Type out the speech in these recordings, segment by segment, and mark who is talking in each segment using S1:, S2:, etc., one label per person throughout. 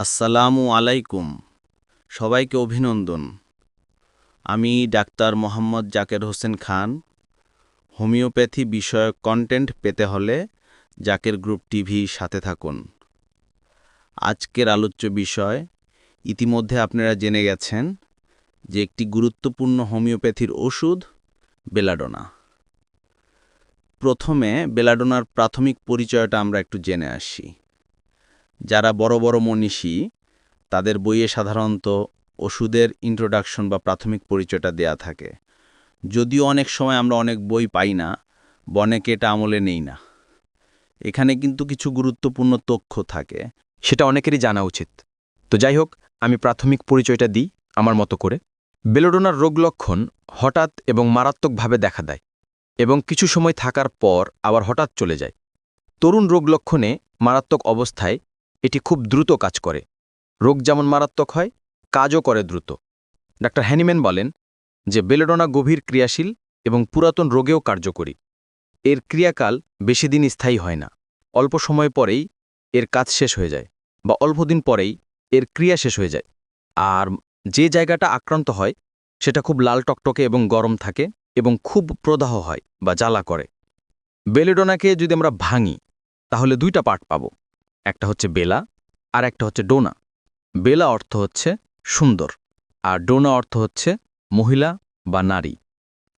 S1: আসসালামু আলাইকুম। সবাইকে অভিনন্দন। আমি ডাক্তার মোহাম্মদ জাকের হোসেন খান। হোমিওপ্যাথি বিষয়ক কন্টেন্ট পেতে হলে জাকের গ্রুপ টিভি সাথে থাকুন। আজকের আলোচ্য বিষয়, ইতিমধ্যে আপনারা জেনে গেছেন যে একটি গুরুত্বপূর্ণ হোমিওপ্যাথির ওষুধ বেলাডোনা। প্রথমে বেলাডোনার প্রাথমিক পরিচয়টা আমরা একটু জেনে আসি। যারা বড় বড় মনীষী, তাদের বইয়ে সাধারণত ওষুধের ইন্ট্রোডাকশন বা প্রাথমিক পরিচয়টা দেয়া থাকে। যদিও অনেক সময় আমরা অনেক বই পাই না বনেকে এটা আমলে নেই না। এখানে কিন্তু কিছু গুরুত্বপূর্ণ তথ্য থাকে,
S2: সেটা অনেকেরই জানা উচিত। তো যাই হোক, আমি প্রাথমিক পরিচয়টা দিই আমার মতো করে। বেলোডোনার রোগ লক্ষণ হঠাৎ এবং মারাত্মকভাবে দেখা দেয় এবং কিছু সময় থাকার পর আবার হঠাৎ চলে যায়। তরুণ রোগ লক্ষণে মারাত্মক অবস্থায় এটি খুব দ্রুত কাজ করে। রোগ যেমন মারাত্মক হয়, কাজও করে দ্রুত। ডাক্তার হ্যানিম্যান বলেন যে, বেলোডোনা গভীর ক্রিয়াশীল এবং পুরাতন রোগেও কার্যকরী। এর ক্রিয়াকাল বেশি দিন স্থায়ী হয় না। অল্প সময় পরেই এর কাজ শেষ হয়ে যায় বা অল্পদিন পরেই এর ক্রিয়া শেষ হয়ে যায়। আর যে জায়গাটা আক্রান্ত হয়, সেটা খুব লাল টকটকে এবং গরম থাকে এবং খুব প্রদাহ হয় বা জ্বালা করে। বেলেডোনাকে যদি আমরা ভাঙি, তাহলে দুইটা পার্ট পাব। একটা হচ্ছে বেলা আর একটা হচ্ছে ডোনা। বেলা অর্থ হচ্ছে সুন্দর আর ডোনা অর্থ হচ্ছে মহিলা বা নারী।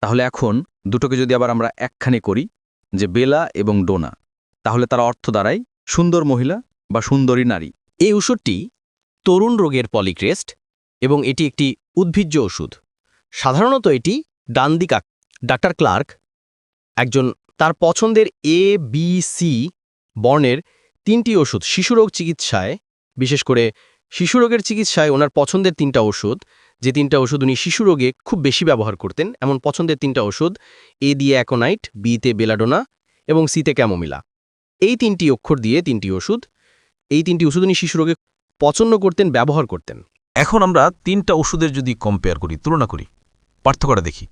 S2: তাহলে এখন দুটোকে যদি আবার আমরা একখানে করি যে বেলা এবং ডোনা, তাহলে তার অর্থ দাঁড়ায় সুন্দর মহিলা বা সুন্দরী নারী।
S3: এই ওষুধটি তরুণ রোগের পলিক্রেস্ট এবং এটি একটি উদ্ভিজ্জ ওষুধ সাধারণত এটি ডান্দিকা ডাক্তার ক্লার্ক একজন তার পছন্দের এ বি সি বর্ণের তিনটি ওষুধ শিশুরোগ চিকিৎসায়, বিশেষ করে শিশুরোগের চিকিৎসায় ওনার পছন্দের তিনটা ওষুধ। যে তিনটা ওষুধ উনি শিশুরোগে খুব বেশি ব্যবহার করতেন, এমন পছন্দের তিনটা ওষুধ এ দিয়ে অ্যাকোনাইট, বিতে বেলাডোনা এবং সিতে ক্যামোমিলা। এই তিনটি অক্ষর দিয়ে তিনটি ওষুধ, এই তিনটি ওষুধ উনি শিশুরোগে পছন্দ করতেন, ব্যবহার করতেন।
S4: এখন আমরা তিনটা ওষুধের যদি কম্পেয়ার করি, তুলনা করি, পার্থক্যটা দেখি।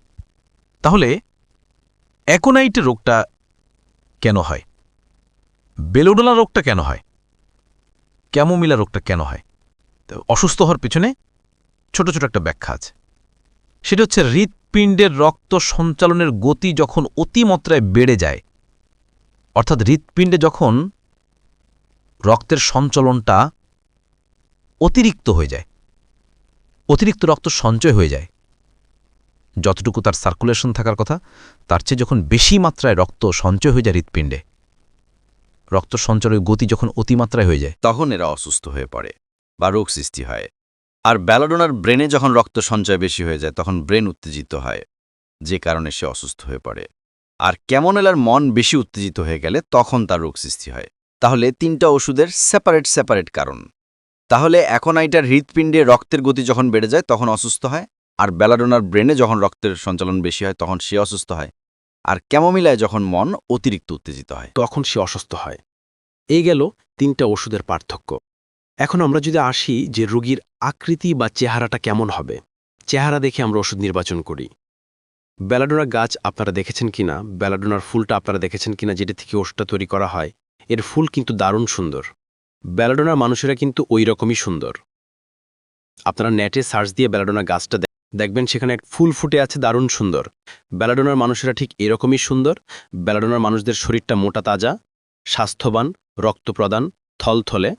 S4: তাহলে অ্যাকোনাইট রোগটা কেন হয়? বেলোডোনা রোগটা কেন হয়? ক্যামোমিলা রোগটা কেন হয়? অসুস্থ হওয়ার পিছনে ছোট ছোট একটা ব্যাখ্যা আছে। সেটা হচ্ছে হৃৎপিণ্ডের রক্ত সঞ্চালনের গতি যখন অতিমাত্রায় বেড়ে যায়, অর্থাৎ হৃৎপিণ্ডে যখন রক্তের সঞ্চালনটা অতিরিক্ত হয়ে যায়, অতিরিক্ত রক্ত সঞ্চয় হয়ে যায়, যতটুকু তার সার্কুলেশন থাকার কথা, তার চেয়ে যখন বেশি মাত্রায় রক্ত সঞ্চয় হয়ে যায় হৃৎপিণ্ডে রক্ত সঞ্চয়ের গতি যখন অতিমাত্রায় হয়ে যায়,
S1: তখন এরা অসুস্থ হয়ে পড়ে বা রোগ সৃষ্টি হয়। আর ব্যালাডোনার ব্রেনে যখন রক্ত সঞ্চয় বেশি হয়ে যায়, তখন ব্রেন উত্তেজিত হয়, যে কারণে সে অসুস্থ হয়ে পড়ে। আর ক্যামোনেলার মন বেশি উত্তেজিত হয়ে গেলে তখন তার রোগ সৃষ্টি হয়। তাহলে তিনটা ওষুধের সেপারেট সেপারেট কারণ। তাহলে আইটার হৃৎপিণ্ডে রক্তের গতি যখন বেড়ে যায়, তখন অসুস্থ হয়। আর ব্যালাডোনার ব্রেনে যখন রক্তের সঞ্চালন বেশি হয়, তখন সে অসুস্থ হয়। আর ক্যামোমিলায় যখন মন অতিরিক্ত উত্তেজিত হয়।
S5: তখন সে অসুস্থ হয়। এই গেল তিনটা ওষুধের পার্থক্য। এখন আমরা যদি আসি যে রোগীর আকৃতি বা চেহারাটা কেমন হবে, চেহারা দেখে আমরা ওষুধ নির্বাচন করি। বেলাডোনা গাছ আপনারা দেখেছেন কিনা, বেলাডোনার ফুলটা আপনারা দেখেছেন কিনা, যেটা থেকে ওষুধটা তৈরি করা হয়, এর ফুল কিন্তু দারুণ সুন্দর। বেলাডোনার মানুষেরা কিন্তু ওই রকমই সুন্দর। আপনারা নেটে সার্চ দিয়ে বেলাডোনা গাছটা দেখবেন সেখানে এক ফুল ফুটে আছে দারুণ সুন্দর। বেলাডোনার মানুষেরা ঠিক এরকমই সুন্দর। বেলাডোনার মানুষদের শরীরটা মোটা তাজা, স্বাস্থ্যবান রক্ত প্রদান থলথলে।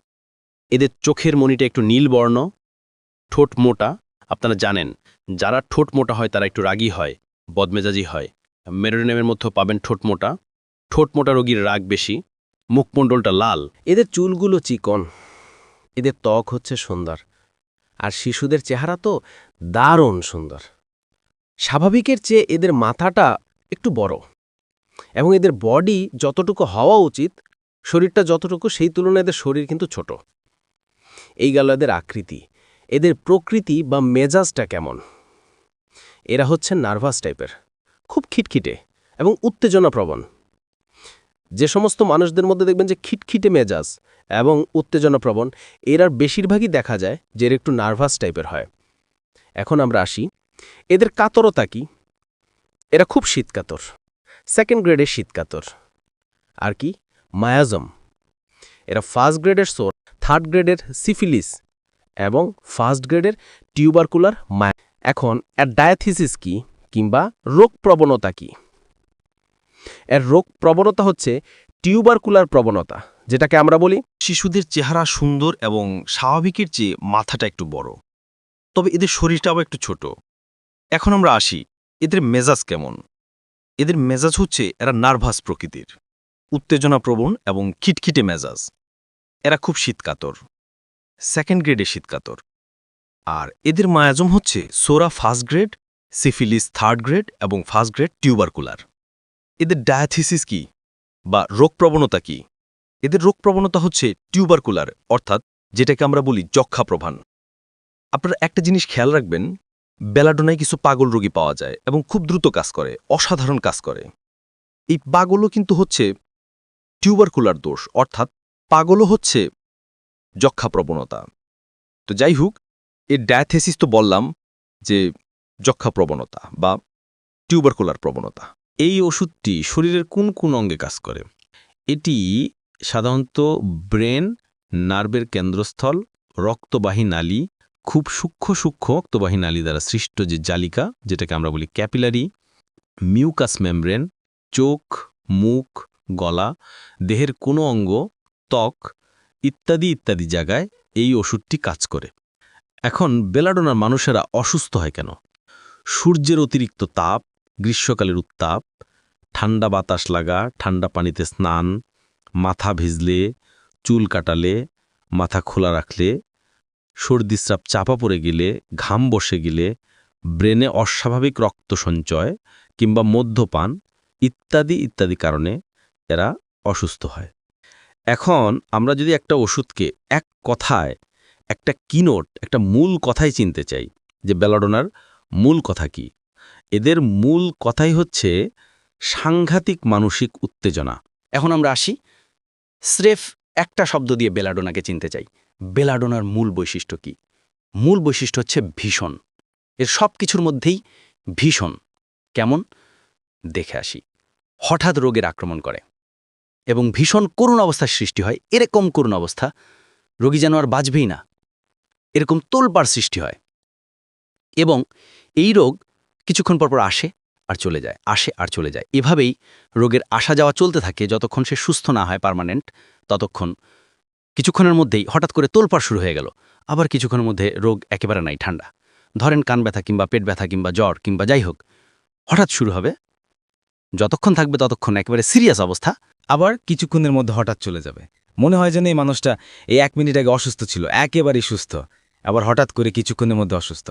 S5: এদের চোখের মনিটা একটু নীল বর্ণ, ঠোঁট মোটা। আপনারা জানেন, যারা ঠোঁট মোটা হয় তারা একটু রাগী হয়, বদমেজাজি হয়। মেরোডেনেমের মধ্যেও পাবেন ঠোঁট মোটা। ঠোঁট মোটা রোগীর রাগ বেশি, মুখমণ্ডলটা লাল।
S6: এদের চুলগুলো চিকন। এদের ত্বক হচ্ছে সুন্দর। আর শিশুদের চেহারা তো দারুণ সুন্দর। স্বাভাবিকের চেয়ে এদের মাথাটা একটু বড় এবং এদের বডি যতটুকু হওয়া উচিত, শরীরটা যতটুকু, সেই তুলনায় এদের শরীর কিন্তু ছোট। এই গেল এদের আকৃতি। এদের প্রকৃতি বা মেজাজটা কেমন? এরা হচ্ছে নার্ভাস টাইপের, খুব খিটখিটে এবং উত্তেজনাপ্রবণ। যে সমস্ত মানুষদের মধ্যে দেখবেন যে খিটখিটে মেজাজ এবং উত্তেজনাপ্রবণ এরার বেশিরভাগই দেখা যায় যে এর একটু নার্ভাস টাইপের হয়। এখন আমরা আসি, এদের কাতরতা কি? এরা খুব শীতকাতর সেকেন্ড গ্রেডের শীতকাতর। আর কি? মায়াজম। এরা ফার্স্ট গ্রেডের সোর থার্ড গ্রেডের সিফিলিস এবং ফার্স্ট গ্রেডের টিউবারকুলার মায়া এখন, এর ডায়াথিসিস কি কিংবা রোগ প্রবণতা কি? এর রোগ প্রবণতা হচ্ছে টিউবারকুলার প্রবণতা, যেটাকে আমরা বলি
S1: শিশুদের চেহারা সুন্দর এবং স্বাভাবিকের চেয়ে মাথাটা একটু বড়। তবে এদের শরীরটাও একটু ছোট। এখন আমরা আসি, এদের মেজাজ কেমন? এদের মেজাজ হচ্ছে এরা নার্ভাস প্রকৃতির, উত্তেজনাপ্রবণ এবং খিটখিটে মেজাজ। এরা খুব শীতকাতর সেকেন্ড গ্রেডে শীতকাতর। আর এদের মায়াজম হচ্ছে psora first grade, syphilis third grade এবং ফার্স্ট গ্রেড টিউবারকুলার। এদের ডায়াথিসিস কি বা রোগ প্রবণতা কি? এদের রোগ প্রবণতা হচ্ছে টিউবারকুলার, অর্থাৎ যেটাকে আমরা বলি যক্ষা প্রভান আপনারা একটা জিনিস খেয়াল রাখবেন, বেলাডোনায় কিছু পাগল রোগী পাওয়া যায় এবং খুব দ্রুত কাজ করে, অসাধারণ কাজ করে। এই পাগলও কিন্তু হচ্ছে টিউবারকুলার দোষ, অর্থাৎ পাগলও হচ্ছে যক্ষা প্রবণতা। তো যাই হোক, এর ডায়াথেসিস তো বললাম যে যক্ষা প্রবণতা বা টিউবারকুলার প্রবণতা।
S3: এই ওষুধটি শরীরের কোন কোন অঙ্গে কাজ করে? এটি সাধারণত ব্রেন, নার্ভের কেন্দ্রস্থল, রক্তবাহী নালী, খুব সূক্ষ্ম সূক্ষ্ম রক্তবাহী নালী দ্বারা সৃষ্ট যে জালিকা, যেটাকে আমরা বলি ক্যাপিলারি, মিউকাস মেমব্রেন, চোখ, মুখ, গলা, দেহের কোনো অঙ্গ, ত্বক ইত্যাদি ইত্যাদি জায়গায় এই ওষুধটি কাজ করে। এখন বেলাডোনার মানুষেরা অসুস্থ হয় কেন? সূর্যের অতিরিক্ত তাপ গ্রীষ্মকালের উত্তাপ, ঠান্ডা বাতাস লাগা, ঠান্ডা পানিতে স্নান, মাথা ভিজলে, চুল কাটালে, মাথা খোলা রাখলে সর্দিস্রাপ চাপা পড়ে গেলে, ঘাম বসে গেলে, ব্রেনে অস্বাভাবিক রক্ত সঞ্চয় কিংবা মদ্যপান ইত্যাদি ইত্যাদি কারণে এরা অসুস্থ হয়। এখন আমরা যদি একটা ওষুধকে এক কথায়, একটা কিনোট, একটা মূল কথাই চিনতে চাই যে বেলাডোনার মূল কথা কি? এদের মূল কথাই হচ্ছে সাংঘাতিক মানসিক উত্তেজনা। এখন আমরা আসি স্রেফ একটা শব্দ দিয়ে বেলাডোনাকে চিনতে চাই। বেলাডোনার মূল বৈশিষ্ট্য কি? মূল বৈশিষ্ট্য হচ্ছে ভীষণ। এর সব কিছুর মধ্যেই ভীষণ। কেমন? দেখে আসি। হঠাৎ রোগের আক্রমণ করে এবং ভীষণ করুণ অবস্থার সৃষ্টি হয়। এরকম করুণ অবস্থা রোগী যেন আর বাঁচবেই না। এরকম তোলপাড় সৃষ্টি হয়। এবং এই রোগ কিছুক্ষণ পরপর আসে আর চলে যায়, আসে আর চলে যায়। এভাবেই রোগের আসা যাওয়া চলতে থাকে, যতক্ষণ সে সুস্থ না হয় পার্মানেন্ট ততক্ষণ। কিছুক্ষণের মধ্যেই হঠাৎ করে তোলপাড় শুরু হয়ে গেল। আবার কিছুক্ষণের মধ্যে রোগ একেবারে নাই, ঠান্ডা। ধরেন কান ব্যথা কিংবা পেট ব্যথা কিংবা জ্বর কিংবা যাই হোক, হঠাৎ শুরু হবে। যতক্ষণ থাকবে ততক্ষণ একেবারে সিরিয়াস অবস্থা।
S7: আবার কিছুক্ষণের মধ্যে হঠাৎ চলে যাবে। মনে হয় যেন এই মানুষটা এই এক মিনিট আগে অসুস্থ ছিল, একেবারেই সুস্থ। আবার হঠাৎ করে কিছুক্ষণের মধ্যে অসুস্থ।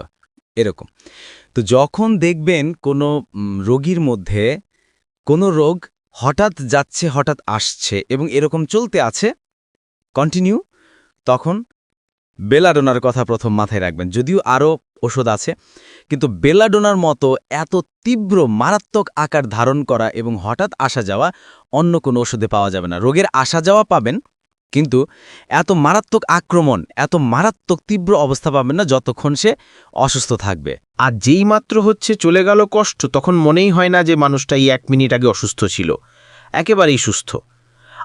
S7: এরকম। তো যখন দেখবেন কোনো রোগীর মধ্যে কোনো রোগ হঠাৎ যাচ্ছে, হঠাৎ আসছে এবং এরকম চলতে আছে কন্টিনিউ তখন বেলাডোনার কথা প্রথম মাথায় রাখবেন। যদিও আরও ওষুধ আছে, কিন্তু বেলাডোনার মতো এত তীব্র, মারাত্মক আকার ধারণ করা এবং হঠাৎ আসা যাওয়া অন্য কোনো ওষুধে পাওয়া যাবে না। রোগের আসা যাওয়া পাবেন কিন্তু এত মারাত্মক আক্রমণ, এত মারাত্মক তীব্র অবস্থা পাবেন না যতক্ষণ সে অসুস্থ থাকবে।
S8: আর যেই মাত্র হচ্ছে চলে গেল কষ্ট, তখন মনেই হয় না যে মানুষটা এই এক মিনিট আগে অসুস্থ ছিল। একেবারেই সুস্থ।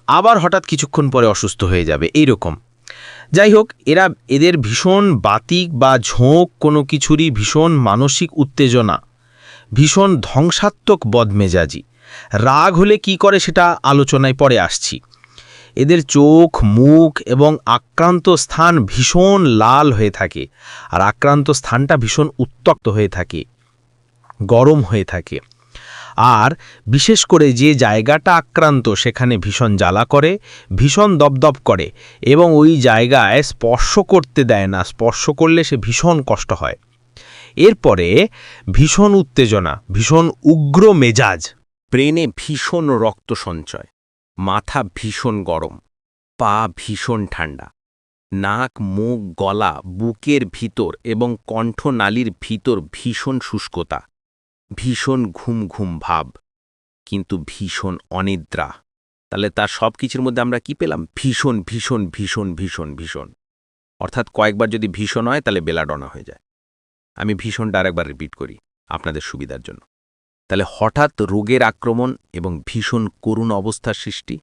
S8: আবার হঠাৎ কিছুক্ষণ পরে অসুস্থ হয়ে যাবে এই রকম যাই হোক, এরা, এদের ভীষণ বাতিক বা ঝোঁক কোনো কিছুরই ভীষণ মানসিক উত্তেজনা, ভীষণ ধ্বংসাত্মক বদমেজাজি। রাগ হলে কি করে সেটা আলোচনায় পরে আসছি। এদের চোখ, মুখ এবং আক্রান্ত স্থান ভীষণ লাল হয়ে থাকে আর আক্রান্ত স্থানটা ভীষণ উত্তক্ত হয়ে থাকে, গরম হয়ে থাকে। আর বিশেষ করে যে জায়গাটা আক্রান্ত সেখানে ভীষণ জ্বালা করে, ভীষণ দপদপ করে এবং ওই জায়গায় স্পর্শ করতে দেয় না, স্পর্শ করলে সে ভীষণ কষ্ট হয়। এরপরে ভীষণ উত্তেজনা, ভীষণ উগ্র মেজাজ,
S6: ব্রেনে ভীষণ রক্ত সঞ্চয়। মাথা ভীষণ গরম, পা ভীষণ ঠান্ডা, নাক, মুখ, গলা, বুকের ভিতর এবং কণ্ঠনালীর ভিতর ভীষণ শুষ্কতা, ভীষণ ঘুম ঘুম ভাব, কিন্তু ভীষণ অনিদ্রা। তাহলে তার সব কিছুর মধ্যে আমরা কি পেলাম? ভীষণ ভীষণ ভীষণ ভীষণ ভীষণ। অর্থাৎ কয়েকবার যদি ভীষণ হয়, তাহলে বেলাডনা হয়ে যায়। আমি ভীষণটা আরেকবার রিপিট করি আপনাদের সুবিধার জন্য। তাহলে হঠাৎ রোগের আক্রমণ এবং ভীষণ করুণ অবস্থার সৃষ্টি,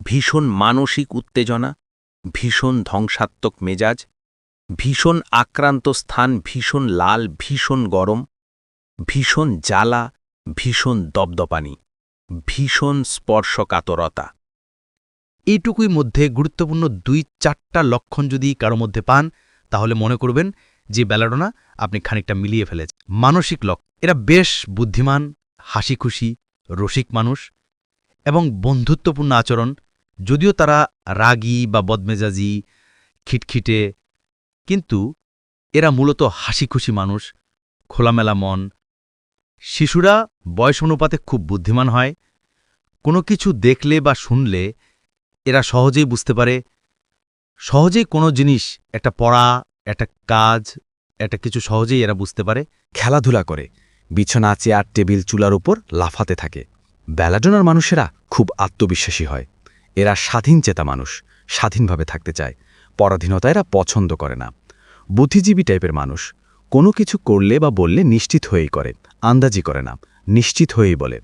S6: ভীষণ মানসিক উত্তেজনা, ভীষণ ধ্বংসাত্মক মেজাজ, ভীষণ আক্রান্ত স্থান, ভীষণ লাল, ভীষণ গরম, ভীষণ জ্বালা, ভীষণ দপদপানি, ভীষণ স্পর্শকাতরতা।
S3: এইটুকুই মধ্যে গুরুত্বপূর্ণ দুই চারটা লক্ষণ যদি কারও মধ্যে পান, তাহলে মনে করবেন যে বেলাডোনা আপনি খানিকটা মিলিয়ে ফেলেছেন। মানসিক লক্ষ্য, এরা বেশ বুদ্ধিমান হাসি খুশি রসিক মানুষ এবং বন্ধুত্বপূর্ণ আচরণ, যদিও তারা রাগী বা বদমেজাজি, খিটখিটে, কিন্তু এরা মূলত হাসি খুশি মানুষ, খোলামেলা মন। শিশুরা বয়স অনুপাতে খুব বুদ্ধিমান হয়। কোনো কিছু দেখলে বা শুনলে এরা সহজেই বুঝতে পারে। সহজেই কোনো জিনিস, একটা পড়া, একটা কাজ, একটা কিছু সহজেই এরা বুঝতে পারে।
S7: খেলাধুলা করে। বিছানা, চেয়ার, টেবিল, চুলার উপর লাফাতে থাকে। ব্যালাডোনার মানুষেরা খুব আত্মবিশ্বাসী হয়। এরা স্বাধীন চেতা মানুষ, স্বাধীনভাবে থাকতে চায়। পরাধীনতা এরা পছন্দ করে না। বুদ্ধিজীবী টাইপের মানুষ, কোনো কিছু করলে বা বললে নিশ্চিত হয়েই করে, আন্দাজি করে না, নিশ্চিত হয়েই বলে।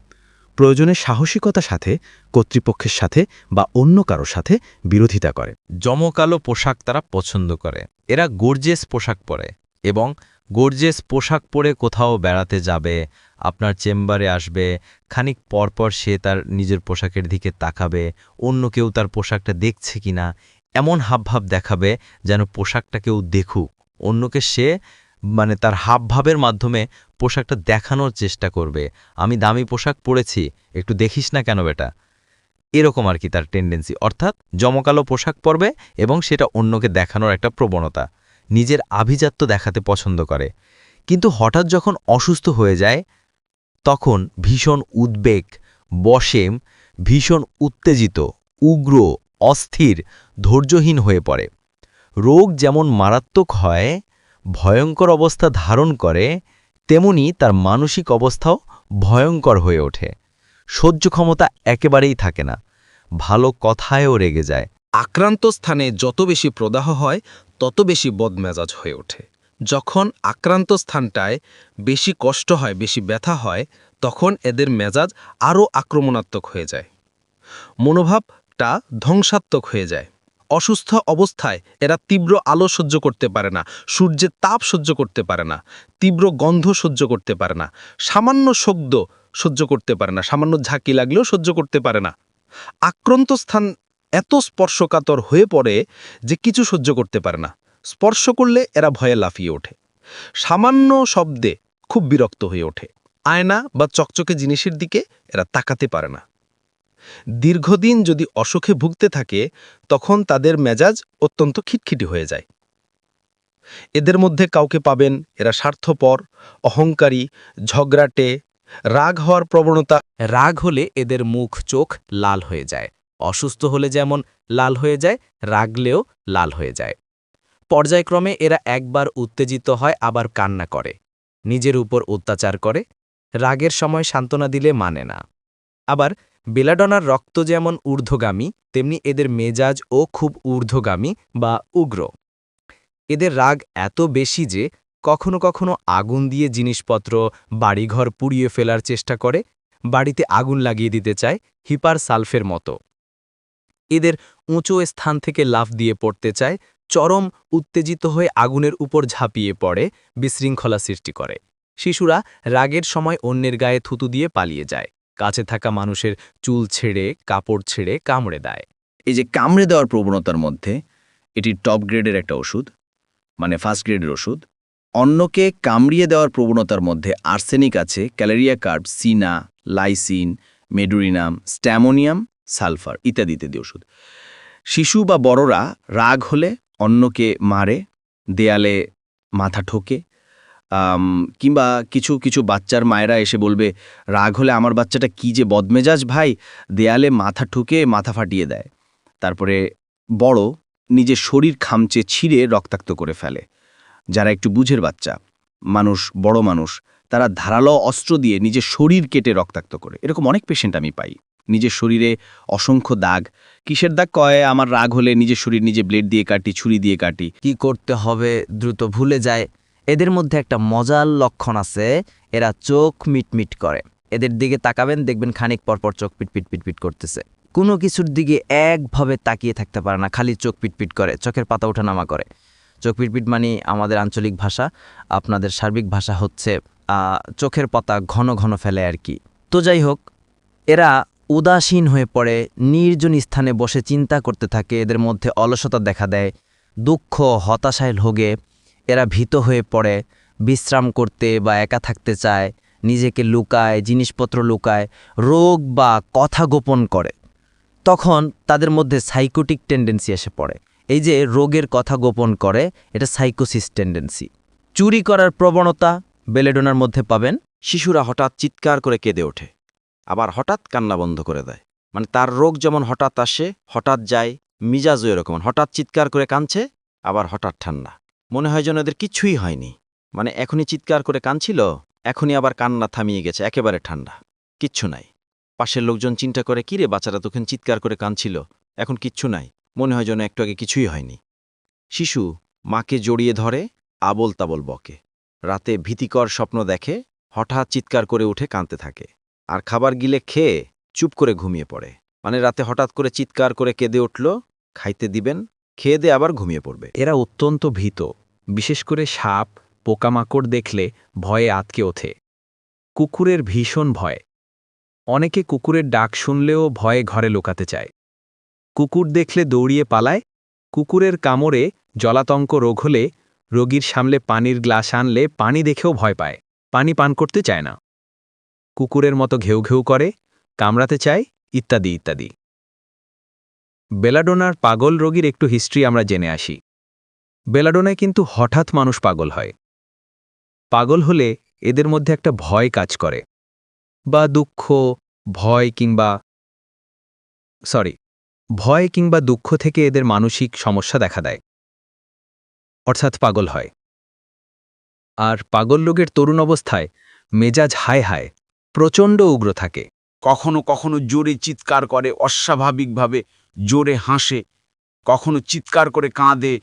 S7: প্রয়োজনে সাহসিকতার সাথে, কর্তৃপক্ষের সাথে বা অন্য কারও সাথে বিরোধিতা করে।
S2: জমকালো পোশাক তারা পছন্দ করে। এরা গর্জেস পোশাক পরে এবং গর্জেস পোশাক পরে কোথাও বেড়াতে যাবে, আপনার চেম্বারে আসবে, খানিক পরপর সে তার নিজের পোশাকের দিকে তাকাবে, অন্য কেউ তার পোশাকটা দেখছে কিনা, এমন হাবভাব দেখাবে যেন পোশাকটা কেউ দেখুক। অন্যকে সে মানে তার হাবভাবের মাধ্যমে পোশাকটা দেখানোর চেষ্টা করবে। আমি দামি পোশাক পরেছি, একটু দেখিস না কেন বেটা? এরকম আর কি তার টেন্ডেন্সি অর্থাৎ জমকালো পোশাক পরবে এবং সেটা অন্যকে দেখানোর একটা প্রবণতা। নিজের আভিজাত্য দেখাতে পছন্দ করে। কিন্তু হঠাৎ যখন অসুস্থ হয়ে যায়, তখন ভীষণ উদ্বেগ বসেম ভীষণ উত্তেজিত, উগ্র, অস্থির, ধৈর্যহীন হয়ে পড়ে। রোগ যেমন মারাত্মক হয়, ভয়ঙ্কর অবস্থা ধারণ করে, তেমনি তার মানসিক অবস্থাও ভয়ঙ্কর হয়ে ওঠে। সহ্য ক্ষমতা একেবারেই থাকে না। ভালো কথায়ও রেগে যায়।
S8: আক্রান্ত স্থানে যত বেশি প্রদাহ হয় তত বেশি বদমেজাজ হয়ে ওঠে। যখন আক্রান্ত স্থানটায় বেশি কষ্ট হয়, বেশি ব্যথা হয়, তখন এদের মেজাজ আরও আক্রমণাত্মক হয়ে যায়। মনোভাবটা ধ্বংসাত্মক হয়ে যায়। অসুস্থ অবস্থায় এরা তীব্র আলো সহ্য করতে পারে না, সূর্যের তাপ সহ্য করতে পারে না, তীব্র গন্ধ সহ্য করতে পারে না, সামান্য শব্দ সহ্য করতে পারে না, সামান্য ঝাঁকি লাগলেও সহ্য করতে পারে না। আক্রান্ত স্থান এত স্পর্শকাতর হয়ে পড়ে যে কিছু সহ্য করতে পারে না। স্পর্শ করলে এরা ভয়ে লাফিয়ে ওঠে। সামান্য শব্দে খুব বিরক্ত হয়ে ওঠে। আয়না বা চকচকে জিনিসের দিকে এরা তাকাতে পারে না। দীর্ঘদিন যদি অসুখে ভুগতে থাকে, তখন তাদের মেজাজ অত্যন্ত খিটখিটি হয়ে যায়। এদের মধ্যে কাউকে পাবেন, এরা স্বার্থপর, অহংকারী, ঝগড়াটে, রাগ হওয়ার প্রবণতা।
S3: রাগ হলে এদের মুখ চোখ লাল হয়ে যায়। অসুস্থ হলে যেমন লাল হয়ে যায়, রাগলেও লাল হয়ে যায়। পর্যায়ক্রমে এরা একবার উত্তেজিত হয়, আবার কান্না করে। নিজের উপর অত্যাচার করে। রাগের সময় সান্ত্বনা দিলে মানে না। আবার বেলাডনার রক্ত যেমন ঊর্ধ্বগামী, তেমনি এদের মেজাজ ও খুব ঊর্ধ্বগামী বা উগ্র। এদের রাগ এত বেশি যে কখনো কখনো আগুন দিয়ে জিনিসপত্র বাড়িঘর পুড়িয়ে ফেলার চেষ্টা করে, বাড়িতে আগুন লাগিয়ে দিতে চায় হিপার সালফের মতো। এদের উঁচু স্থান থেকে লাফ দিয়ে পড়তে চায়, চরম উত্তেজিত হয়ে আগুনের উপর ঝাঁপিয়ে পড়ে, বিশৃঙ্খলা সৃষ্টি করে। শিশুরা রাগের সময় অন্যের গায়ে থুতু দিয়ে পালিয়ে যায়, কাছে থাকা মানুষের চুল ছেড়ে, কাপড় ছেড়ে কামড়ে দেয়।
S1: এই যে কামড়ে দেওয়ার প্রবণতার মধ্যে, এটি টপ গ্রেডের একটা ওষুধ মানে ফার্স্ট গ্রেডের ওষুধ। অন্যকে কামড়িয়ে দেওয়ার প্রবণতার মধ্যে আর্সেনিক আছে, calcarea carb, cina, lyssin, medorrhinum, stramonium sulphur, ইত্যাদি ইত্যাদি ওষুধ। শিশু বা বড়রা রাগ হলে অন্যকে মারে, দেয়ালে মাথা ঠোকে। কিংবা কিছু কিছু বাচ্চার মায়েরা এসে বলবে, রাগ হলে আমার বাচ্চাটা কি যে বদমেজাজ ভাই? দেয়ালে মাথা ঠুকে, মাথা ফাটিয়ে দেয়। তারপরে বড় নিজের শরীর খামচে ছিঁড়ে রক্তাক্ত করে ফেলে। যারা একটু বুঝের বাচ্চা, মানুষ, বড় মানুষ, তারা ধারালো অস্ত্র দিয়ে নিজের শরীর কেটে রক্তাক্ত করে। এরকম অনেক পেশেন্ট আমি পাই। নিজের শরীরে অসংখ্য দাগ। কিসের দাগ কয়ে? আমার রাগ হলে নিজের শরীর নিজে ব্লেড দিয়ে কাটি, ছুরি দিয়ে কাটি।
S9: কি করতে হবে? দ্রুত ভুলে যায়। এদের মধ্যে একটা মজার লক্ষণ আছে। এরা চোখ মিটমিট করে। এদের দিকে তাকাবেন, দেখবেন খানিক পরপর চোখ পিটপিট পিট পিট পিট করতেছে। কোনো কিছুর দিকে একভাবে তাকিয়ে থাকতে পারে না, খালি চোখ পিটপিট করে, চোখের পাতা ওঠানামা করে। চোখ পিটপিট মানে আমাদের আঞ্চলিক ভাষা, আপনাদের সার্বিক ভাষা হচ্ছে চোখের পাতা ঘন ঘন ফেলে আর কি। তো যাই হোক, এরা উদাসীন হয়ে পড়ে, নির্জন স্থানে বসে চিন্তা করতে থাকে, এদের মধ্যে অলসতা দেখা দেয়, দুঃখ, হতাশায় ভোগে। এরা ভীত হয়ে পড়ে, বিশ্রাম করতে বা একা থাকতে চায়, নিজেকে লুকায়, জিনিসপত্র লুকায়, রোগ বা কথা গোপন করে। তখন তাদের মধ্যে সাইকোটিক টেন্ডেন্সি এসে পড়ে। এই যে রোগের কথা গোপন করে, এটা সাইকোসিস টেন্ডেন্সি চুরি করার প্রবণতা বেলেডোনার মধ্যে পাবেন,
S2: শিশুরা হঠাৎ চিৎকার করে কেঁদে ওঠে। আবার হঠাৎ কান্না বন্ধ করে দেয়। মানে তার রোগ যেমন হঠাৎ আসে, হঠাৎ যায়, মিজাজও এরকম। হঠাৎ চিৎকার করে কাঁদছে, আবার হঠাৎ ঠান্ডা। মনে হয় যেন এদের কিছুই হয়নি। মানে এখনই চিৎকার করে কাঁদছিল, এখনই আবার কান্না থামিয়ে গেছে, একেবারে ঠান্ডা। কিচ্ছু নাই। পাশের লোকজন চিন্তা করে, কিরে বাচ্চারা তখন চিৎকার করে কাঁদছিল। এখন কিচ্ছু নাই। মনে হয় যেন একটু আগে কিছুই হয়নি। শিশু মাকে জড়িয়ে ধরে আবল তাবল বকে। রাতে ভীতিকর স্বপ্ন দেখে, হঠাৎ চিৎকার করে উঠে কাঁদতে থাকে। আর খাবার গিলে খেয়ে চুপ করে ঘুমিয়ে পড়ে। মানে রাতে হঠাৎ করে চিৎকার করে কেঁদে উঠল, খাইতে দিবেন, খেয়ে দিয়ে আবার ঘুমিয়ে পড়বে।
S5: এরা অত্যন্ত ভীত, বিশেষ করে সাপ, পোকামাকড় দেখলে ভয়ে আতকে ওঠে। কুকুরের ভীষণ ভয়। অনেকে কুকুরের ডাক শুনলেও ভয়ে ঘরে লুকাতে চায়। কুকুর দেখলে দৌড়িয়ে পালায়, কুকুরের কামড়ে জলাতঙ্ক রোগ হলে রোগীর সামলে পানির গ্লাস আনলে পানি দেখেও ভয় পায়। পানি পান করতে চায় না। কুকুরের মতো ঘেউ ঘেউ করে, কামড়াতে চায়, ইত্যাদি ইত্যাদি। বেলাডোনার পাগল রোগীর একটু হিস্ট্রি আমরা জেনে আসি। বেলাডোনায় কিন্তু হঠাৎ মানুষ পাগল হয়। পাগল হলে এদের মধ্যে একটা ভয় কাজ করে। বা দুঃখ, ভয় কিংবা সরি, ভয় কিংবা দুঃখ থেকে এদের মানসিক সমস্যা দেখা দেয়। অর্থাৎ পাগল হয়। আর পাগল রোগের তরুণ অবস্থায় মেজাজ হায় হায়। প্রচণ্ড উগ্র থাকে।
S10: কখনো কখনো জোরে চিৎকার করে, অস্বাভাবিকভাবে জোরে হাসে। কখনো চিৎকার করে কাঁদে,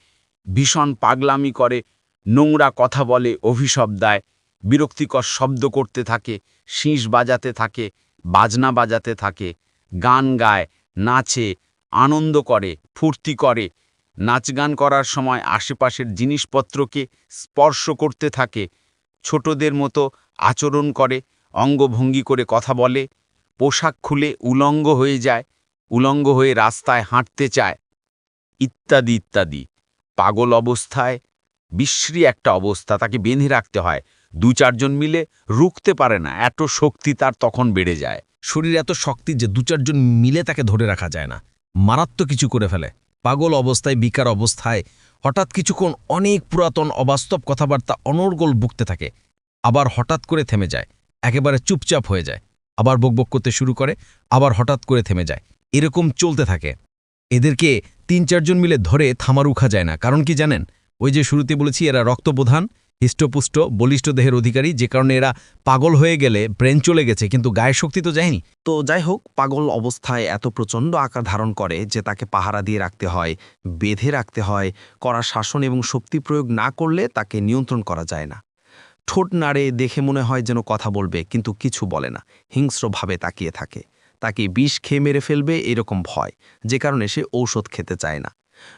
S10: ভীষণ পাগলামি করে, নোংরা কথা বলে, অভিশপ দেয়, বিরক্তিকর শব্দ করতে থাকে, শীষ বাজাতে থাকে, বাজনা বাজাতে থাকে, গান গায়, নাচে, আনন্দ করে, ফুর্তি করে। নাচ গান করার সময় আশেপাশের জিনিসপত্রকে স্পর্শ করতে থাকে, ছোটদের মতো আচরণ করে অঙ্গভঙ্গি করে কথা বলে, পোশাক খুলে উলঙ্গ হয়ে যায়, উলঙ্গ হয়ে রাস্তায় হাঁটতে চায়। ইত্যাদি ইত্যাদি। পাগল অবস্থায়, বিশ্রী একটা অবস্থা, তাকে বেঁধে রাখতে হয়। দু চারজন মিলে রুখতে পারে না, এত শক্তি তার তখন বেড়ে যায়।
S4: শরীর এত শক্তি যে দু চারজন মিলে তাকে ধরে রাখা যায় না। মারাত্মক কিছু করে ফেলে। পাগল অবস্থায়, বিকার অবস্থায়, হঠাৎ কিছুক্ষণ অনেক পুরাতন, অবাস্তব কথাবার্তা অনর্গল বুকতে থাকে। আবার হঠাৎ করে থেমে যায়। একেবারে চুপচাপ হয়ে যায়। আবার বকবক করতে শুরু করে, আবার হঠাৎ করে থেমে যায়। এরকম চলতে থাকে। এদেরকে তিন, চারজন মিলে ধরে থামা রুখা যায় না। কারণ কি জানেন? ওই যে শুরুতে বলেছি, এরা রক্তপ্রধান, হিষ্টপুষ্ট, বলিষ্ঠ দেহের অধিকারী, যে কারণে এরা পাগল হয়ে গেলে ব্রেন চলে গেছে, কিন্তু গায়ের শক্তি তো যায়নি।
S2: তো যাই হোক, পাগল অবস্থায় এত প্রচণ্ড আকার ধারণ করে যে তাকে পাহারা দিয়ে রাখতে হয়, বেঁধে রাখতে হয়, কড়া শাসন এবং শক্তি প্রয়োগ না করলে তাকে নিয়ন্ত্রণ করা যায় না। ঠোঁট নাড়ে দেখে মনে হয় যেন কথা বলবে, কিন্তু কিছু বলে না। হিংস্রভাবে তাকিয়ে থাকে। তাকে বিষ খেয়ে মেরে ফেলবে এরকম ভয়, যে কারণে সে ঔষধ খেতে চায় না।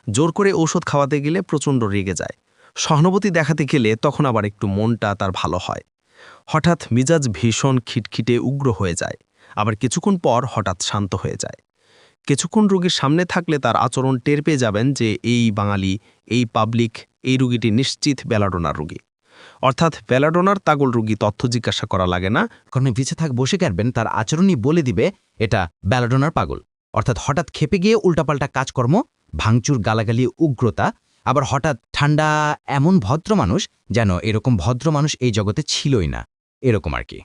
S2: জোর করে ঔষধ খাওয়াতে গেলে প্রচণ্ড রেগে যায়। সহানুভূতি দেখাতে গেলে তখন আবার একটু মনটা তার ভালো হয়। হঠাৎ মিজাজ ভীষণ খিটখিটে উগ্র হয়ে যায়। আবার কিছুক্ষণ পর হঠাৎ শান্ত হয়ে যায়। কিছুক্ষণ রোগীর সামনে থাকলে তার আচরণ টের পেয়ে যাবেন যে, এই বাঙালি, এই পাবলিক, এই রুগীটি নিশ্চিত বেলাডোনার রুগী। অর্থাৎ বেলাডোনার তাগল রুগী তথ্য জিজ্ঞাসা করা লাগে না।
S3: কারণ পিছে থাক বসে কাটবেন, তার আচরণই বলে দিবে এটা ব্যালাডোনার পাগল। অর্থাৎ হঠাৎ খেপে গিয়ে উল্টাপাল্টা কাজকর্ম, ভাঙচুর, গালাগালি, উগ্রতা, আবার হঠাৎ ঠান্ডা, এমন ভদ্র মানুষ যেন এরকম ভদ্র মানুষ এই জগতে ছিলই না। এরকম আর কি।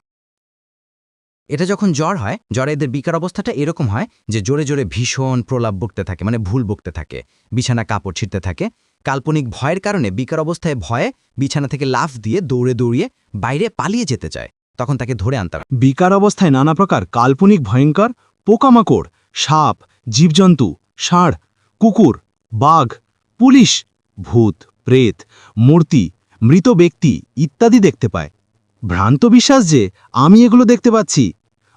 S3: এটা যখন জ্বর হয়, জ্বরে এদের বিকার অবস্থাটা এরকম হয় যে জোরে জোরে ভীষণ প্রলাপ বকতে থাকে মানে ভুল বকতে থাকে, বিছানা কাপড় ছিঁড়তে থাকে কাল্পনিক ভয়ের কারণে বিকার অবস্থায় ভয়ে বিছানা থেকে লাফ দিয়ে দৌড়ে দৌড়িয়ে বাইরে পালিয়ে যেতে চায়। তখন তাকে ধরে আনতে হয়।
S11: বিকার অবস্থায় নানা প্রকার কাল্পনিক ভয়ঙ্কর পোকামাকড়, সাপ, জীবজন্তু, ষাঁড়, কুকুর, বাঘ, পুলিশ, ভূত, প্রেত, মূর্তি, মৃত ব্যক্তি ইত্যাদি দেখতে পায়। ভ্রান্ত বিশ্বাস যে আমি এগুলো দেখতে পাচ্ছি।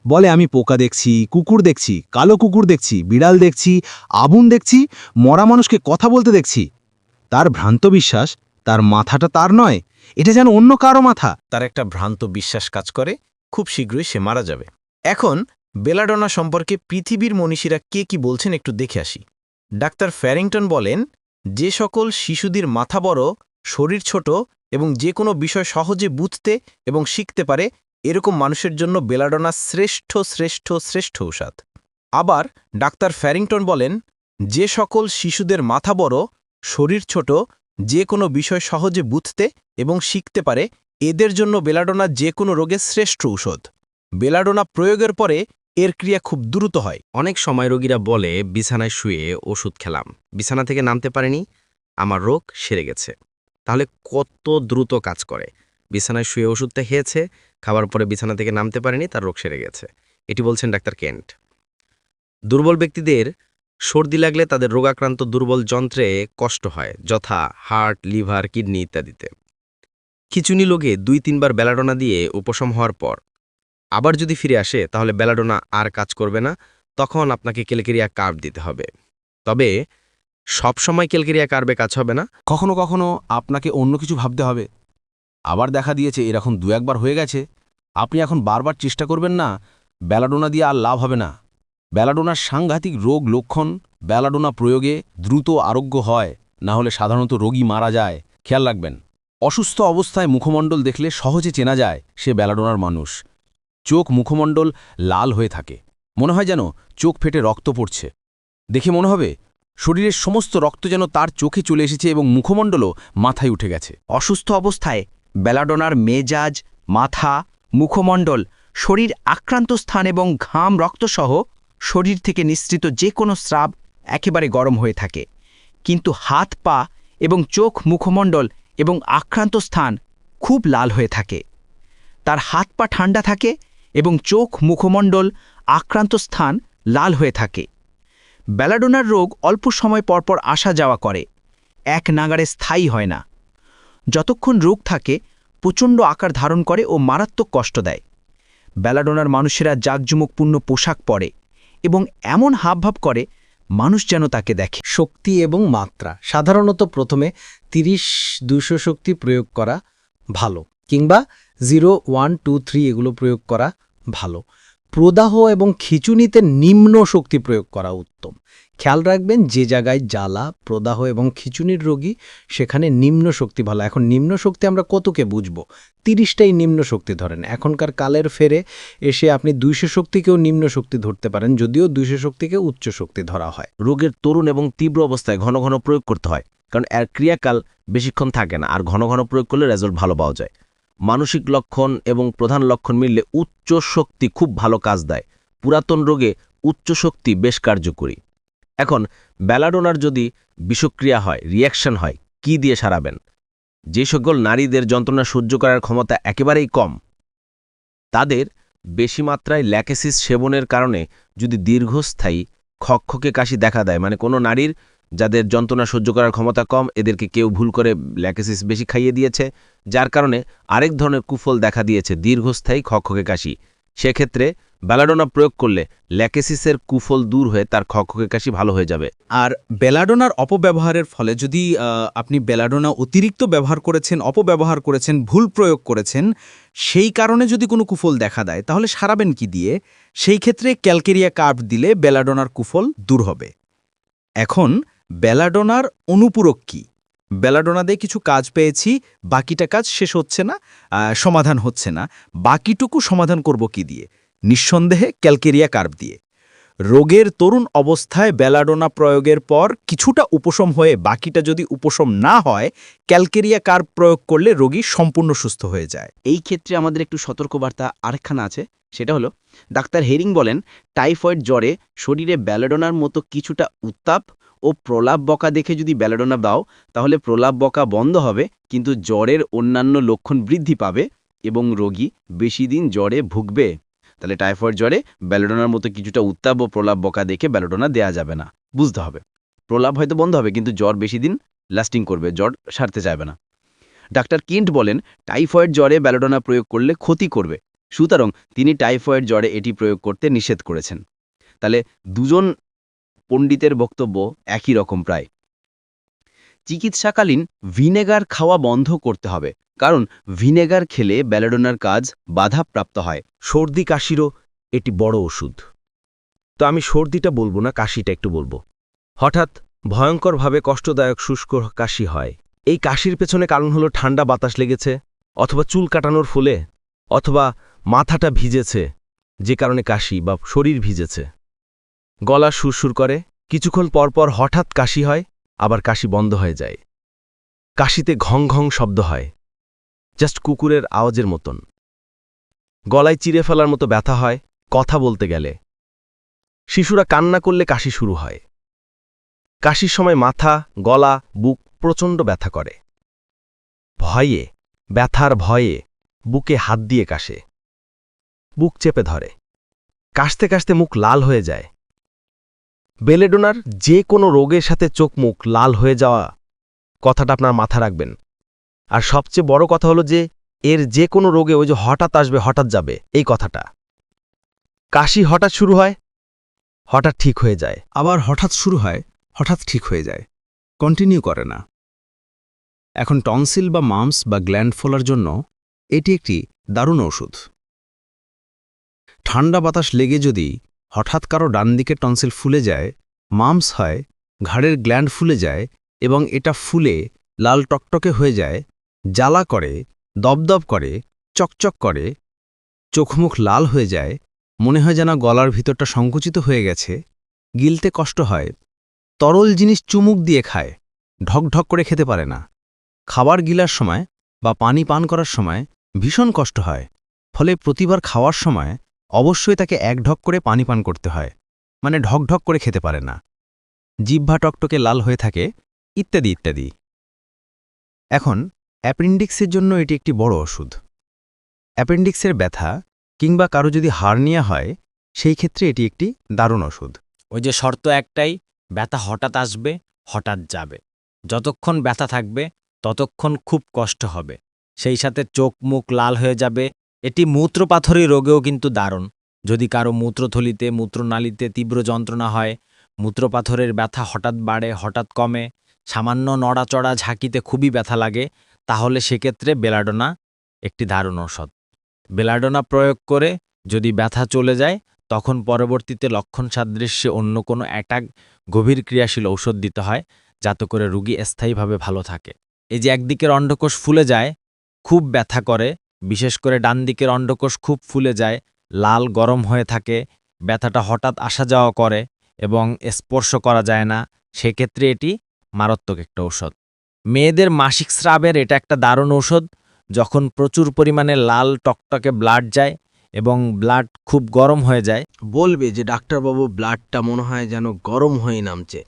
S11: বলে, আমি পোকা দেখছি, কুকুর দেখছি, কালো কুকুর দেখছি, বিড়াল দেখছি, আগুন দেখছি, মরা মানুষকে কথা বলতে দেখছি। তার ভ্রান্ত বিশ্বাস, তার মাথাটা তার নয়, এটা যেন অন্য কারও মাথা।
S3: তার একটা ভ্রান্ত বিশ্বাস কাজ করে, খুব শীঘ্রই সে মারা যাবে। এখন, বেলাডোনা সম্পর্কে পৃথিবীর মনীষীরা কে কি বলছেন একটু দেখে আসি। ডাক্তার ফ্যারিংটন বলেন, যে সকল শিশুদের মাথা বড়, শরীর ছোট এবং যে কোনো বিষয় সহজে বুঝতে এবং শিখতে পারে, এরকম মানুষের জন্য বেলাডোনা শ্রেষ্ঠ শ্রেষ্ঠ শ্রেষ্ঠ ঔষধ। আবার, ডাক্তার ফ্যারিংটন বলেন, যে সকল শিশুদের মাথা বড় শরীর ছোট, যে কোনো বিষয় সহজে বুঝতে এবং শিখতে পারে, এদের জন্য বেলাডোনা যে কোনো রোগের শ্রেষ্ঠ ঔষধ। বেলাডোনা প্রয়োগের পরে এর ক্রিয়া খুব দ্রুত হয়।
S6: অনেক সময় রোগীরা বলে, বিছানায় শুয়ে ওষুধ খেলাম। বিছানা থেকে নামতে পারেনি, আমার রোগ সেরে গেছে। তাহলে কত দ্রুত কাজ করে? বিছানায় শুয়ে ওষুধটা খেয়েছে খাবার পরে বিছানা থেকে নামতে পারেনি, তার রোগ সেরে গেছে। এটি বলছেন ডাক্তার কেন্ট। দুর্বল ব্যক্তিদের সর্দি লাগলে তাদের রোগাক্রান্ত দুর্বল যন্ত্রে কষ্ট হয়, যথা হার্ট, লিভার, কিডনি ইত্যাদিতে। খিচুনি লোকে দুই তিনবার বেলাডোনা দিয়ে উপশম হওয়ার পর, আবার যদি ফিরে আসে, তাহলে বেলাডোনা আর কাজ করবে না, তখন আপনাকে কেলকেরিয়া কার্ভ দিতে হবে। তবে সব সময় কেলকেরিয়া কার্ভে কাজ হবে না।
S10: কখনো কখনো আপনাকে অন্য কিছু ভাবতে হবে। আবার দেখা দিয়েছে, এরকম দু একবার হয়ে গেছে। আপনি এখন বারবার চেষ্টা করবেন না বেলাডোনা দিয়ে আর লাভ হবে না। ব্যালাডোনার সাংঘাতিক রোগ লক্ষণ ব্যালাডোনা প্রয়োগে দ্রুত আরোগ্য হয়, না হলে সাধারণত রোগী মারা যায়। খেয়াল রাখবেন, অসুস্থ অবস্থায় মুখমণ্ডল দেখলে সহজে চেনা যায় সে ব্যালাডোনার মানুষ। চোখ মুখমণ্ডল লাল হয়ে থাকে, মনে হয় যেন চোখ ফেটে রক্ত পড়ছে। দেখে মনে হবে, শরীরের সমস্ত রক্ত যেন তার চোখে চলে এসেছে এবং মুখমণ্ডলও মাথায় উঠে গেছে।
S9: অসুস্থ অবস্থায় বেলাডোনার মেজাজ, মাথা, মুখমণ্ডল, শরীর আক্রান্ত স্থান এবং ঘাম রক্তসহ শরীর থেকে নিঃসৃত যে কোনো স্রাব একেবারে গরম হয়ে থাকে। কিন্তু হাত, পা এবং চোখ মুখমণ্ডল এবং আক্রান্ত স্থান খুব লাল হয়ে থাকে। তার হাত, পা ঠান্ডা থাকে এবং চোখ মুখমণ্ডল আক্রান্ত স্থান লাল হয়ে থাকে। বেলাডোনার রোগ অল্প সময় পরপর আসা যাওয়া করে। এক নাগারে স্থায়ী হয় না। যতক্ষণ রোগ থাকে, প্রচণ্ড আকার ধারণ করে ও মারাত্মক কষ্ট দেয়। বেলাডোনার মানুষেরা জাকজুমুকপূর্ণ পোশাক পরে। এবং এমন হাবভাব করে, মানুষ যেন তাকে দেখে।
S3: শক্তি এবং মাত্রা। সাধারণত প্রথমে তিরিশ দুশো শক্তি প্রয়োগ করা ভালো, কিংবা জিরো, ওয়ান, টু, থ্রি এগুলো প্রয়োগ করা ভালো। প্রদাহ এবং খিচুনিতে নিম্ন শক্তি প্রয়োগ করা উত্তম। খেয়াল রাখবেন যে জায়গায় জ্বালা, প্রদাহ এবং খিচুনির রোগী সেখানে নিম্ন শক্তি ভালো। এখন নিম্ন শক্তি আমরা কতকে বুঝব? তিরিশটাই নিম্ন শক্তি ধরেন। এখনকার কালের ফেরে এসে আপনি দুইশো শক্তিকেও নিম্ন শক্তি ধরতে পারেন, যদিও দুইশো শক্তিকে উচ্চ শক্তি ধরা হয়।
S6: রোগের তরুণ এবং তীব্র অবস্থায় ঘন ঘন প্রয়োগ করতে হয়, কারণ এর ক্রিয়াকাল বেশিক্ষণ থাকে না, আর ঘন ঘন প্রয়োগ করলে রেজাল্ট ভালো পাওয়া যায়। মানসিক লক্ষণ এবং প্রধান লক্ষণ মিললে উচ্চ শক্তি খুব ভালো কাজ দেয়। পুরাতন রোগে উচ্চ শক্তি বেশ কার্যকরী। এখন, ব্যালাডোনার যদি বিষক্রিয়া হয় রিয়াকশন হয়, কি দিয়ে সারাবেন? যে সকল নারীদের যন্ত্রণা সহ্য করার ক্ষমতা একেবারেই কম। তাদের বেশি মাত্রায় ল্যাকেসিস সেবনের কারণে যদি দীর্ঘস্থায়ী খকখকে কাশি দেখা দেয় মানে কোনো নারীর যাদের যন্ত্রণা সহ্য করার ক্ষমতা কম, এদেরকে কেউ ভুল করে ল্যাকেসিস বেশি খাইয়ে দিয়েছে, যার কারণে আরেক ধরনের কুফল দেখা দিয়েছে দীর্ঘস্থায়ী খকখকে কাশি। সেক্ষেত্রে ব্যালাডোনা প্রয়োগ করলে ল্যাকেসিসের কুফল দূর হয়ে তার খকখকে কাশি ভালো হয়ে যাবে।
S7: আর বেলাডোনার অপব্যবহারের ফলে যদি আপনি বেলাডোনা অতিরিক্ত ব্যবহার করেছেন, অপব্যবহার করেছেন, ভুল প্রয়োগ করেছেন, সেই কারণে যদি কোনো কুফল দেখা দেয়, তাহলে সারাবেন কি দিয়ে? সেই ক্ষেত্রে ক্যালকেরিয়া কার্ভ দিলে বেলাডোনার কুফল দূর হবে। এখন বেলাডোনার অনুপূরক কি? বেলাডোনা দিয়ে কিছু কাজ পেয়েছি, বাকিটা কাজ শেষ হচ্ছে না সমাধান হচ্ছে না। বাকিটুকু সমাধান করব কি দিয়ে? নিঃসন্দেহে ক্যালকেরিয়া কার্ভ দিয়ে। রোগের তরুণ অবস্থায় বেলাডোনা প্রয়োগের পর কিছুটা উপশম হয়ে বাকিটা যদি উপশম না হয়, ক্যালকেরিয়া কার্ভ প্রয়োগ করলে রোগী সম্পূর্ণ সুস্থ হয়ে যায়।
S9: এই ক্ষেত্রে আমাদের একটু সতর্কবার্তা আরেকখানা আছে, সেটা হলো, ডাক্তার হেরিং বলেন, টাইফয়েড জ্বরে শরীরে ব্যালাডোনার মতো কিছুটা উত্তাপ ও প্রলাপ বকা দেখে যদি ব্যালাডোনা দাও, তাহলে প্রলাপ বকা বন্ধ হবে, কিন্তু জ্বরের অন্যান্য লক্ষণ বৃদ্ধি পাবে এবং রোগী বেশি দিন জ্বরে ভুগবে। তাহলে টাইফয়েড জ্বরে ব্যালোডোনার মতো কিছুটা উত্তাপ ও প্রলাপ বকা দেখে ব্যালোডোনা দেয়া যাবে না, বুঝতে হবে। প্রলাপ হয়তো বন্ধ হবে, কিন্তু জ্বর বেশি দিন লাস্টিং করবে, জ্বর সারতে চাইবে না। ডাক্তার কিন্ট বলেন, টাইফয়েড জ্বরে ব্যালোডোনা প্রয়োগ করলে ক্ষতি করবে।
S1: সুতরাং তিনি টাইফয়েড জ্বরে এটি প্রয়োগ করতে নিষেধ করেছেন। তাহলে দুজন পণ্ডিতের বক্তব্য একই রকম প্রায়। চিকিৎসাকালীন ভিনেগার খাওয়া বন্ধ করতে হবে। কারণ ভিনেগার খেলে ব্যালেডোনার কাজ বাধাপ্রাপ্ত হয়।
S6: সর্দি, কাশিরও এটি বড় ওষুধ। তো আমি সর্দিটা বলব না, কাশিটা একটু বলব। হঠাৎ ভয়ঙ্করভাবে কষ্টদায়ক শুষ্ক কাশি হয়। এই কাশির পেছনে কারণ হলো ঠান্ডা বাতাস লেগেছে অথবা চুল কাটানোর ফলে অথবা মাথাটা ভিজেছে, যে কারণে কাশি বা শরীর ভিজেছে। গলা সুরসুর করে, কিছুক্ষণ পরপর হঠাৎ কাশি হয়, আবার কাশি বন্ধ হয়ে যায়। কাশিতে ঘং ঘং শব্দ হয়। জাস্ট কুকুরের আওয়াজের মতন। গলায় চিরে ফেলার মতো ব্যথা হয়, কথা বলতে গেলে। শিশুরা কান্না করলে কাশি শুরু হয়। কাশির সময় মাথা, গলা, বুক প্রচণ্ড ব্যথা করে। ভয়ে, ব্যথার ভয়ে বুকে হাত দিয়ে কাশে। বুক চেপে ধরে। কাশতে কাশতে মুখ লাল হয়ে যায়। বেলেডোনার যে কোনো রোগের সাথে চোখ মুখ লাল হয়ে যাওয়া কথাটা আপনার মাথা রাখবেন। আর সবচেয়ে বড় কথা হলো যে, এর যে কোনো রোগে ওই যে হঠাৎ আসবে, হঠাৎ যাবে, এই কথাটা। কাশি হঠাৎ শুরু হয়, হঠাৎ ঠিক হয়ে যায়।
S11: আবার হঠাৎ শুরু হয়, হঠাৎ ঠিক হয়ে যায়। কন্টিনিউ করে না। এখন টনসিল বা মামস বা গ্ল্যান্ড ফোলার জন্য এটি একটি দারুণ ওষুধ। ঠান্ডা বাতাস লেগে যদি হঠাৎ কারও ডান দিকে টনসিল ফুলে যায়, মামস হয়, ঘাড়ের গ্ল্যান্ড ফুলে যায় এবং এটা ফুলে লাল টকটকে হয়ে যায় জ্বালা করে দপদপ করে, চকচক করে, চোখমুখ লাল হয়ে যায়, মনে হয় যেন গলার ভিতরটা সংকুচিত হয়ে গেছে, গিলতে কষ্ট হয়, তরল জিনিস চুমুক দিয়ে খায় ঢকঢক করে খেতে পারে না, খাবার গিলার সময় বা পানি পান করার সময় ভীষণ কষ্ট হয়, ফলে প্রতিবার খাওয়ার সময় অবশ্যই তাকে এক ঢক করে পানি পান করতে হয় মানে ঢকঢক করে খেতে পারে না, জিহ্বা টকটকে লাল হয়ে থাকে, ইত্যাদি ইত্যাদি। এখন অ্যাপেন্ডিক্সের জন্য এটি একটি বড় ওষুধ। অ্যাপেন্ডিক্সের ব্যথা কিংবা কারও যদি হার্নিয়া হয়, সেই ক্ষেত্রে এটি একটি দারুণ ওষুধ।
S3: ওই যে শর্ত একটাই, ব্যথা হঠাৎ আসবে, হঠাৎ যাবে। যতক্ষণ ব্যথা থাকবে, ততক্ষণ খুব কষ্ট হবে। সেই সাথে চোখ মুখ লাল হয়ে যাবে। এটি মূত্রপাথরী রোগেও কিন্তু দারুণ। যদি কারও মূত্রথলিতে, মূত্রনালীতে তীব্র যন্ত্রণা হয়, মূত্রপাথরের ব্যথা হঠাৎ বাড়ে, হঠাৎ কমে, সামান্য নড়াচড়া, ঝাঁকিতে খুবই ব্যথা লাগে তাহলে সেক্ষেত্রে বেলাডোনা একটি দারুণ ঔষধ। বেলাডোনা প্রয়োগ করে যদি ব্যথা চলে যায়, তখন পরবর্তীতে লক্ষণ সাদৃশ্যে অন্য কোনো অ্যাটাক গভীর ক্রিয়াশীল ঔষধ দিতে হয়, যাতে করে রুগী স্থায়ীভাবে ভালো থাকে। এই যে একদিকের অন্ডকোষ ফুলে যায়, খুব ব্যথা করে, বিশেষ করে ডান দিকের অন্ডকোষ খুব ফুলে যায়, লাল গরম হয়ে থাকে, ব্যথাটা হঠাৎ আসা যাওয়া করে এবং স্পর্শ করা যায় না, সেক্ষেত্রে এটি মারাত্মক একটা ঔষধ। মেয়েদের মাসিক স্রাবের এটা একটা দারুণ ঔষধ, যখন প্রচুর পরিমাণে লাল টকটকে ব্লাড যায় এবং ব্লাড খুব গরম হয়ে যায়।
S6: বলবে যে ডাক্তারবাবু ব্লাডটা মনে হয় যেন গরম হয়ে নামছে।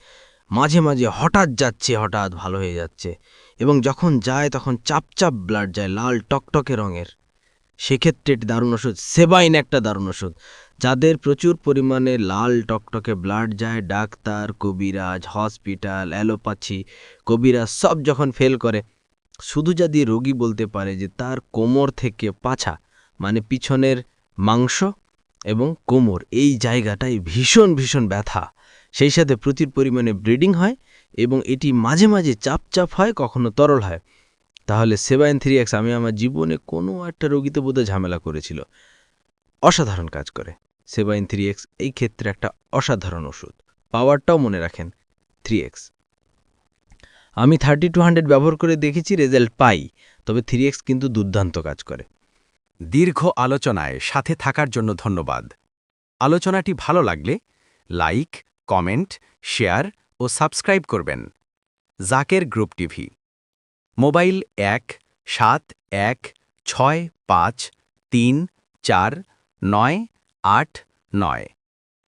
S6: মাঝে মাঝে হঠাৎ যাচ্ছে, হঠাৎ ভালো হয়ে যাচ্ছে এবং যখন যায় তখন চাপচাপ ব্লাড যায় লাল টকটকে রঙের। সেক্ষেত্রে এটি দারুণ ওষুধ সেবাইন একটা দারুণ ওষুধ যাদের প্রচুর পরিমাণে লাল টকটকে ব্লাড যায়, ডাক্তার, কবিরাজ, হসপিটাল, অ্যালোপ্যাথি, কবিরাজ সব যখন ফেল করে, শুধু যদি রোগী বলতে পারে যে তার কোমর থেকে পাছা মানে পিছনের মাংস এবং কোমর, এই জায়গাটায় ভীষণ ভীষণ ব্যথা। সেই সাথে প্রচুর পরিমাণে ব্লিডিং হয় এবং এটি মাঝে মাঝে চাপ চাপ হয়, কখনো তরল হয়। তাহলে সেভাইন থ্রি এক্স আমি আমার জীবনে কোনো একটা রোগীতে বোধহয় ঝামেলা করেছিল। অসাধারণ কাজ করে। সেভাইন থ্রি এক্স এই ক্ষেত্রে একটা অসাধারণ ওষুধ। পাওয়ারটাও মনে রাখেন থ্রি এক্স। আমি থার্টি টু হান্ড্রেড ব্যবহার করে দেখেছি, রেজাল্ট পাই, তবে থ্রি এক্স কিন্তু দুর্দান্ত কাজ করে।
S8: দীর্ঘ আলোচনায় সাথে থাকার জন্য ধন্যবাদ। আলোচনাটি ভালো লাগলে লাইক, কমেন্ট, শেয়ার ও সাবস্ক্রাইব করবেন। Zaker group TV. মোবাইল এক, সাত, এক, ছয়, পাঁচ, তিন, চার, নয় আট নয়।